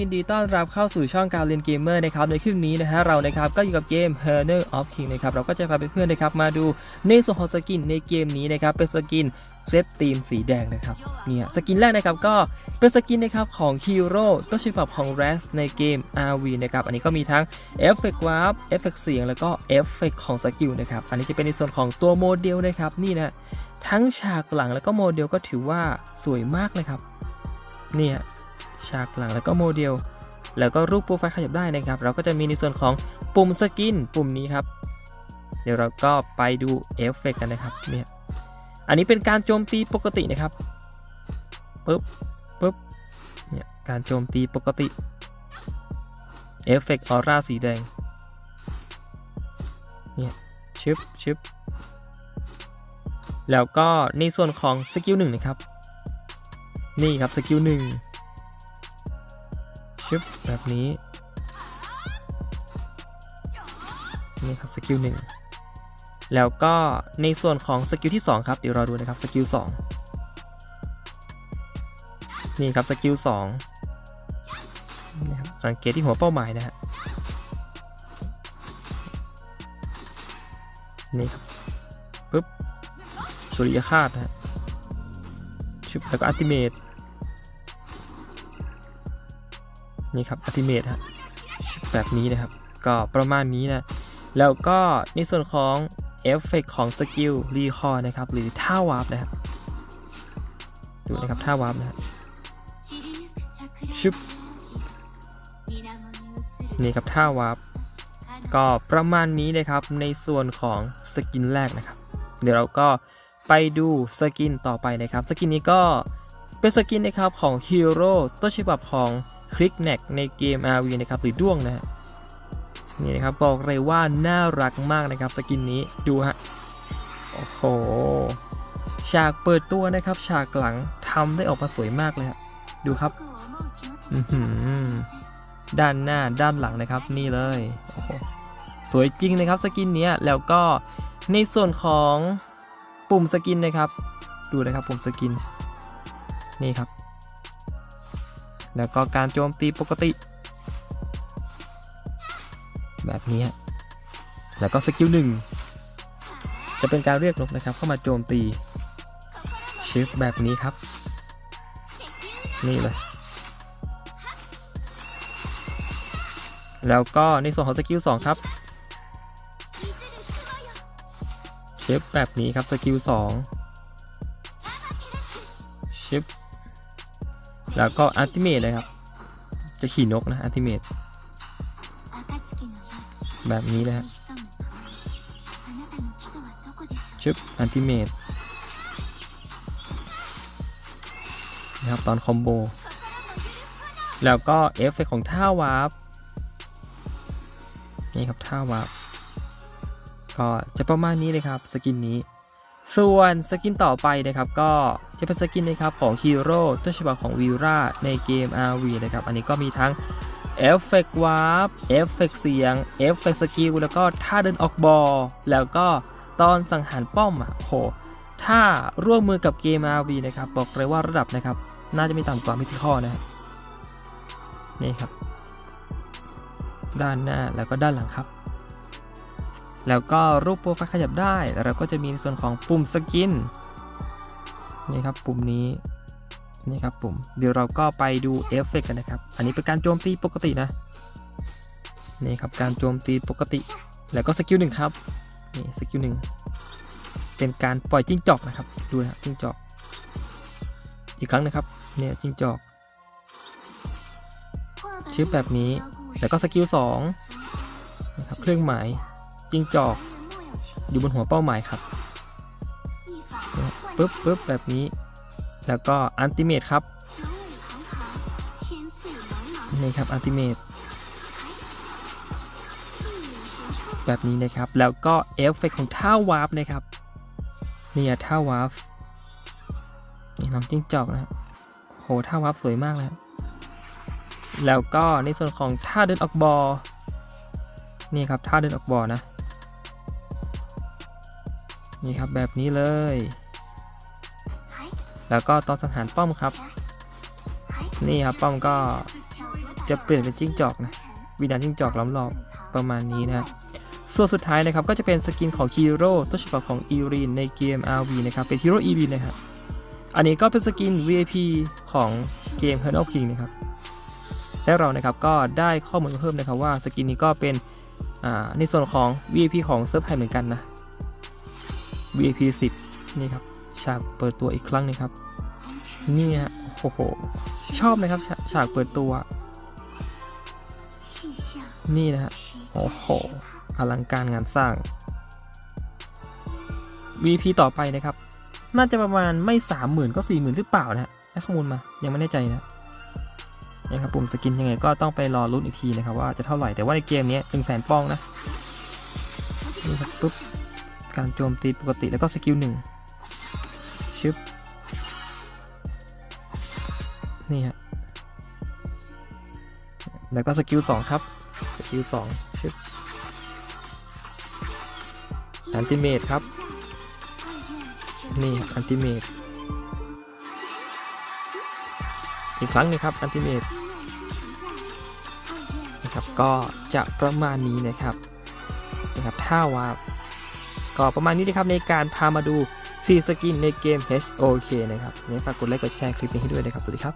ยินดีต้อนรับเข้าสู่ช่องการเรียนเกมเมอร์นะครับในคลิปนี้นะฮะเรานะครับก็อยู่กับเกม h e r n e r of King นะครับเราก็จะพาเพื่อนๆนะครับมาดูในส่วนของสกินในเกมนี้นะครับเป็นสกินเซตทีมสีแดงนะครับเนี่ยสกินแรกนะครับก็เป็นสกินนะครับของฮีโร่ต้นฉบับของ r a s ในเกม RV นะครับอันนี้ก็มีทั้งเอฟเฟกต์วาร์ปเอฟเฟกต์เสียงแล้วก็เอฟเฟกต์ของสกิลนะครับอันนี้จะเป็นในส่วนของตัวโมเดลนะครับนี่นะทั้งฉากหลังแล้วก็โมเดลก็ถือว่าสวยมากเลยครับเนี่ย ฉากหลังแล้วก็โมเดล แล้วก็รูปโปรไฟล์ขยับได้นะครับ เราก็จะมีในส่วนของปุ่มสกินปุ่มนี้ครับ เดี๋ยวเราก็ไปดูเอฟเฟกต์กันนะครับเนี่ยอันนี้เป็นการโจมตีปกตินะครับปึ๊บปึ๊บเนี่ยการโจมตีปกติเอฟเฟกต์ออร่าสีแดงเนี่ยชึบชึบแล้วก็ในส่วนของสกิลหนึ่งนะครับ นี่ครับสกิลหนึ่ง ชึบแบบนี้ นี่ครับสกิลหนึ่งแล้วก็ในส่วนของสกิลที่ 2 ครับ เดี๋ยวเราดูนะครับสกิล2นี่ครับสกิล2นี่ครับสังเกตที่หัวเป้าหมายนะฮะนี่ครับปึ๊บสุริยคาตฮะชึบแล้วก็อัติเมท นี่ครับอัติเมทฮะแบบนี้นะครับ ก็ประมาณนี้นะ แล้วก็ในส่วนของเอฟเฟกของสกิลรีคอร์นะครับ หรือท่าวาร์ปนะครับดูนะครับท่าวาร์ปนะฮะชึบนี่ครับท่าวาร์ปก็ประมาณนี้นะครับในส่วนของสกินแรกนะครับ เดี๋ยวเราก็ไปดูสกินต่อไปนะครับ สกินนี้ก็เป็นสกินนะครับของฮีโร่ต้นฉบับของ คลิกแน็กในเกม RV นะครับหรือด้วงนะฮะนี่นะครับบอกเลยว่าน่ารักมากนะครับสกินนี้ดูฮะโอ้โหฉากเปิดตัวนะครับ ฉากหลังทำได้ออกมาสวยมากเลยฮะดูครับอื้อหือด้านหน้าด้านหลังนะครับนี่เลยโอ้โหสวยจริงนะครับสกินนี้แล้วก็ในส่วนของปุ่มสกินนะครับ ดูนะครับปุ่มสกิน นี่ครับ แล้วก็การโจมตีปกติ แบบนี้แล้วก็สกิลหนึ่งจะเป็นการเรียกนกนะครับเข้ามาโจมตีชิปแบบนี้ครับ นี่เลย แล้วก็ในส่วนของสกิล2ครับเชฟแบบนี้ครับสกิล2 แล้วก็อัลติเมทเลยครับ จะขี่นกนะอัลติเมทแบบนี้เลยฮะชึบอัลติเมทนะครับตอนคอมโบ แล้วก็เอฟเฟกของท่าวาร์ปนี่ครับท่าวาร์ปก็จะประมาณนี้เลยครับ สกินนี้ ส่วนสกินต่อไปนะครับก็จะเป็นสกินนะครับของฮีโร่ต้นฉบับของวีราในเกม RV นะครับอันนี้ก็มีทั้งเอฟเฟกต์วาร์ปเอฟเฟกต์เสียงเอฟเฟกต์สกิลแล้วก็ท่าเดินออกบอลแล้วก็ตอนสังหารป้อมอะโหถ้าร่วมมือกับเกม RV นะครับบอกเลยว่าระดับนะครับน่าจะไม่ต่ำกว่ามิติคอนะฮะนี่ครับ ด้านหน้าแล้วก็ด้านหลังครับ แล้วก็รูปโปรไฟล์ขยับได้แล้วเราก็จะมีในส่วนของปุ่มสกินนี่ครับปุ่มนี้นี่ครับปุ่ม เดี๋ยวเราก็ไปดูเอฟเฟกกันนะครับ อันนี้เป็นการโจมตีปกตินะนี่ครับการโจมตีปกติ แล้วก็สกิลหนึ่งครับนี่สกิลหนึ่งเป็นการปล่อยจิ้งจอกนะครับ ดูนะจิ้งจอก อีกครั้งนะครับเนี่ยจิ้งจอกชื่อแบบนี้ แล้วก็สกิลสองนะครับเครื่องหมาย จิ้งจอก อยู่บนหัวเป้าหมายครับปึ๊บปึ๊บแบบนี้ แล้วก็อันติเมตครับ นี่ครับอันติเมตแบบนี้นะครับ แล้วก็เอฟเฟกของท่าวาร์ปนะครับนี่อะท่าวาร์ปนี่น้องจิ้งจอกนะโหท่าวาร์ปสวยมากเลยแล้วก็ในส่วนของท่าเดินออกบอลนี่ครับท่าเดินออกบอลนะ นี่ครับแบบนี้เลย แล้วก็ตอนสังหารป้อมครับ นี่ครับป้อมก็จะเปลี่ยนเป็นจิ้งจอกนะวิญญาณจิ้งจอกล้อมรอบประมาณนี้นะส่วนสุดท้ายนะครับก็จะเป็นสกินของฮีโร่ต้นฉบับของอีรีนในเกม RV นะครับเป็นฮีโร่อีรีนนะครับอันนี้ก็เป็นสกิน VIP ของเกม h e r o King นะครับและเรานะครับก็ได้ข้อมูลเพิ่มนะครับว่าสกินนี้ก็เป็นในส่วนของ VIP ของเซิร์ฟไทยเหมือนกันนะ VIP 10 นี่ครับ ฉากเปิดตัวอีกครั้งนึงครับ นี่ฮะโอ้โห ชอบนะครับฉาฉากเปิดตัว นี่นะฮะ โอ้โห อลังการงานสร้าง VP ต่อไปนะครับ น่าจะประมาณไม่สามหมื่นก็สี่หมื่นหรือเปล่านะฮะได้ข้อมูลมา ยังไม่แน่ใจนะนะครับปุ่มสกินยังไงก็ต้องไปรอลุ้นอีกทีนะครับว่าจะเท่าไหร่ แต่ว่าในเกมนี้หนึ่งแสนปองนะนี่ครับปุ๊บ การโจมตีปกติแล้วก็สกิลหนึ่งชึบ นี่ฮะ แล้วก็สกิลสองครับ สกิลสองชึบอันติเมตครับ นี่อันติเมตอีกครั้งหนึงครับอันติเมตนะครับ ก็จะประมาณนี้นะครับนะครับ ถ้าว่า ก็ประมาณนี้นะครับในการพามาดู4สกินในเกม HOK นะครับยังฝากกดไลค์กดแชร์คลิปนี้ให้ด้วยนะครับ สวัสดีครับ